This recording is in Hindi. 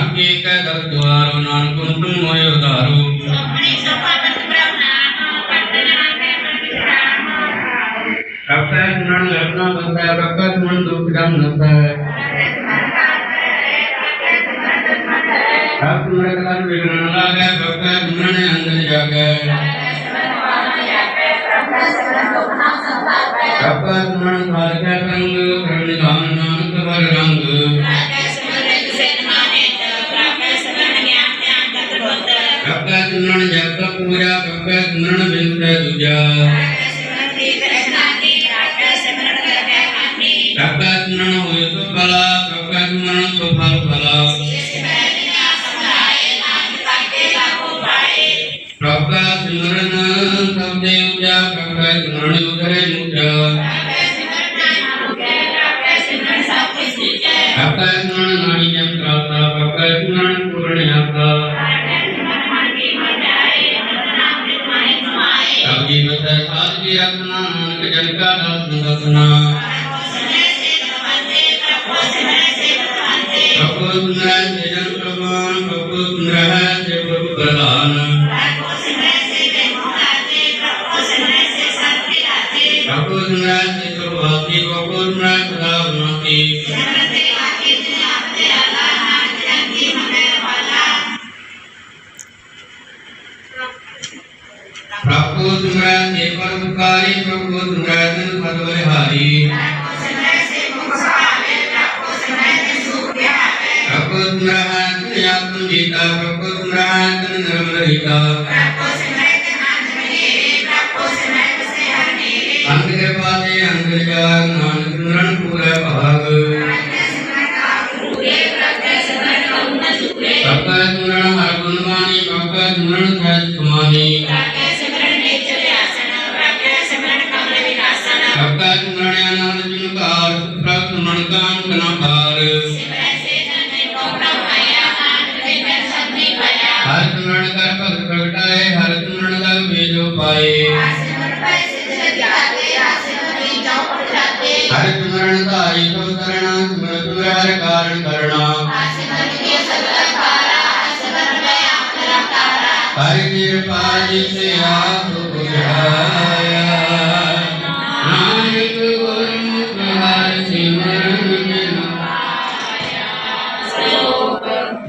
अंकिक कर द्वारो नान कुंतुम मोयो दारो अपने सफल अपने गुणन लग्न बनता है रक्त मन दुखदम बनता है अब तुम्हारे कारण विघ्न लगा भक्त गुणन अंदर जागे ਕਪੈ ਸੁਨਣ ਜਪ ਪੂਰਾ ਕਪੈ ਸੁਨਣ ਬਿੰਦੈ ਦੁਜਾ ਕਪੈ ਸੁਨਣ ਹੋਇ ਸੁ ਫਲਾ ਕਪੈ ਸੁਨਣ ਸੁ ਫਲ ਫਲਾ ਕਪੈ ਸਿਮਰਨ ਸਭ ਦੇ ਉਜਾ ਕਪੈ ਸੁਨਣ ਉਧਰੇ ਮੁਜਾ ਕਪੈ ਸੁਨਣ ਨਾੜੀ ਜੰਤਰਾਤਾ ਕਪੈ ਸੁਨਣ ਪੂਰਣ ਆਤਾ की रखना नानक जन का दर्शन रखना प्रभु सुंदर से जन भगवान प्रभु सुंदर से प्रभु प्रधान प्रभु सुंदर से प्रभु भक्ति प्रभु सुंदर सदा उन्नति तुम्हरा निर्भर उपकारी प्रभु तुम्हरा दिन पदोय हारी प्रभु तुम्हरा हाथ आत्म जीता प्रभु तुम्हरा हाथ धर्म रहिता अंत के पाते अंत जाग नानक नरण पूरा भाग। भगत नरण हर गुणवाणी भगत नरण ਪ੍ਰਭਾ ਚੁੰਦਰਣਿਆ ਨਾਮ ਚੁੰਕਾਰ ਪ੍ਰਭ ਮਨ ਕਾਮ ਕਨਾ ਭਾਰ। ਹਰ ਚੁੰਦਰਣ ਕਰ ਭਗਤ ਪ੍ਰਗਟਾਏ, ਹਰ ਚੁੰਦਰਣ ਦਾ ਮੇਜੋ ਪਾਏ। ਹਰ ਚੁੰਦਰਣ ਧਾਰੀ ਤੋ ਕਰਣਾ ਤੁਮਰ ਤੁਮਾਰ ਕਾਰਨ ਕਰਣਾ। ਹਰਿ ਕਿਰਪਾ ਜੀ ਸੇ ਆਪ ਗੁਰਾ